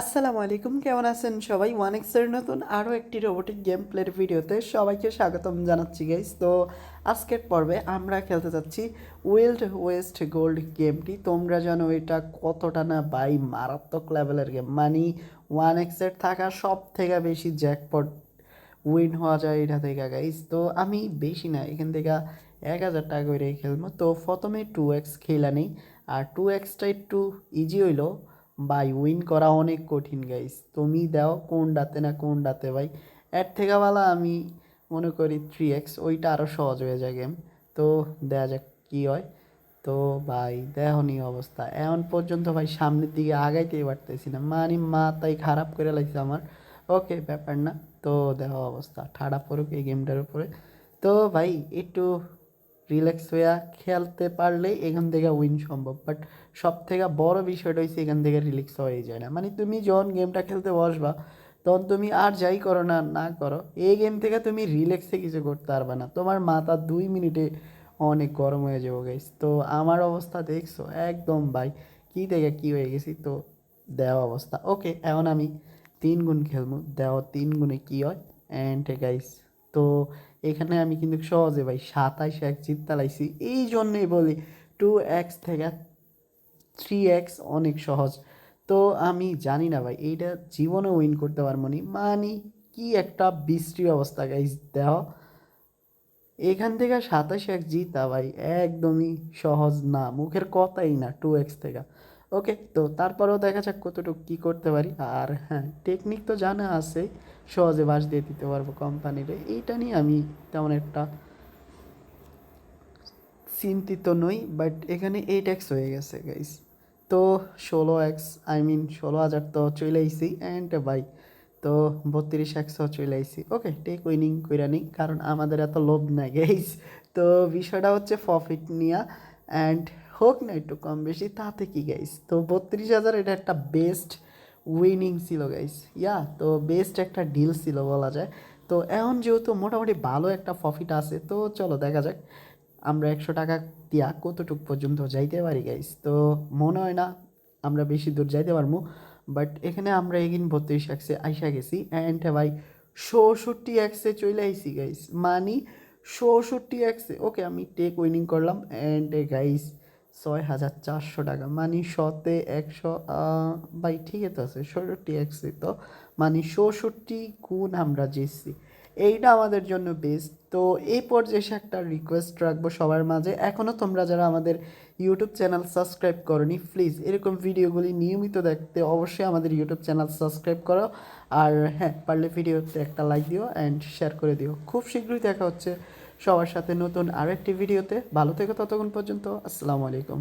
আসসালামু আলাইকুম, কেমন আছেন সবাই? ওয়ান এক্সের নতুন আরও একটি রোবোটিক গেম প্লের ভিডিওতে সবাইকে স্বাগতম জানাচ্ছি গাইস তো আজকের পর্বে আমরা খেলতে যাচ্ছি ওয়েল্ড ওয়েস্ট গোল্ড গেমটি তোমরা জানো এটা কতটা না বাই মারাত্মক লেভেলের গেম মানে ওয়ান এক্সের থাকা সব থেকে বেশি জ্যাকপট উইন হওয়া যায় এটা থেকে গাইস তো আমি বেশি না, এখান থেকে এক হাজার টাকা করে খেলব। তো প্রথমে টু এক্স খেলা নেই, আর টু এক্সটা একটু ইজি হইল। বাই উইন করা অনেক কঠিন গাইস তুমি দাও কোন ডাতে না কোন ডাতে ভাই। এর থেকে ভালো আমি মনে করি থ্রি এক্স ওইটা আরও সহজ হয়ে যায় গেম তো দেখা যাক কী হয়। তো ভাই, দেখনি অবস্থা। এখন পর্যন্ত ভাই, সামনের দিকে আগাইতেই পারতেছি না। মানে মাথাই খারাপ করে লাগছে আমার। ওকে, ব্যাপার না। তো দেহ অবস্থা। ঠাড়া পড়ুক এই গেমটার উপরে। তো ভাই, একটু রিল্যাক্স হয়ে খেলতে পারলেই এখান থেকে উইন সম্ভব। বাট সব থেকে বড় বিষয়টা হচ্ছে এখান থেকে রিল্যাক্স হয়ে যায় না। মানে তুমি যখন গেমটা খেলতে বসবা, তখন তুমি আর যাই করো না না করো, এই গেম থেকে তুমি রিল্যাক্সে কিছু করতে পারবে না। তোমার মাথা দুই মিনিটে অনেক গরম হয়ে যাব গাইস তো আমার অবস্থা দেখছ? একদম ভাই, কী থেকে কী হয়ে গেছি? তো দেওয়া অবস্থা। ওকে এখন আমি তিন গুণ খেলব। দেওয়া তিন গুণে কী হয়? অ্যান্ড গাইস তো এখানে আমি কিন্তু সহজে ভাই সাতাইশ এক তালাইছি। এই জন্যই বলি টু এক্স থেকে থ্রি এক্স অনেক সহজ। তো আমি জানি না ভাই, এইটা জীবনে উইন করতে পারব নি। মানে কি একটা বৃষ্টি অবস্থা গাইজ দেহ। এখান থেকে সাতাশ এক জিতা ভাই, একদমই সহজ না, মুখের কথাই না টু এক্স থেকে। ওকে, তো তারপরেও দেখা যাক কতটুকু কী করতে পারি। আর হ্যাঁ টেকনিক তো জানা আছে, সহজে বাস দিয়ে দিতে পারব কোম্পানিরে এইটা নিয়ে আমি তেমন একটা চিন্তিত নই বাট এখানে এইট এক্স হয়ে গেছে গাইস তো ষোলো এক্স আই মিন ষোলো হাজার তো চলে আইসি অ্যান্ড বাই তো বত্রিশ একশো চলে আইসি। ওকে টেক উইনিং কইরা নিই, কারণ আমাদের এত লোভ নাই গাইস তো বিষয়টা হচ্ছে প্রফিট নিয়া অ্যান্ড হোক না একটু কম বেশি, তাতে কি গাইস তো বত্রিশ হাজার এটা একটা বেস্ট উইনিং ছিল গাইস ইয়া, তো বেস্ট একটা ডিল ছিল বলা যায়। তো এখন যেহেতু মোটামুটি ভালো একটা প্রফিট আছে, তো চলো দেখা যাক। আমরা একশো টাকা দিয়া কতটুক পর্যন্ত যাইতে পারি গাইস তো মনে হয় না আমরা বেশি দূর যাইতে পারব বাট এখানে আমরা এগিন বত্রিশ একসে আইসা গেছি। অ্যান্ড ভাই, ষষট্টি একসে চলে আইসি গাইস মানি ষষট্টি একসে ওকে আমি টেক উইনিং করলাম। অ্যান্ড গাইস ছয় হাজার চারশো টাকা। মানে শতে একশো বাই ঠিকই তো আছে ষষট্টি একসে তো। মানে ষষট্টি গুণ আমরা জিতছি। এইটা আমাদের জন্য বেস্ট তো এই পর্যায়ে একটা রিকোয়েস্ট রাখব সবার মাঝে। এখনও তোমরা যারা আমাদের ইউটিউব চ্যানেল সাবস্ক্রাইব করনি প্লিজ এরকম ভিডিওগুলি নিয়মিত দেখতে অবশ্যই আমাদের ইউটিউব চ্যানেল সাবস্ক্রাইব করো। আর হ্যাঁ পারলে ভিডিওতে একটা লাইক দিও অ্যান্ড শেয়ার করে দিও। খুব শীঘ্রই দেখা হচ্ছে। সবার সাথে নতুন আরেকটি ভিডিওতে। ভালো থেকে ততক্ষণ পর্যন্ত। আসসালামু আলাইকুম।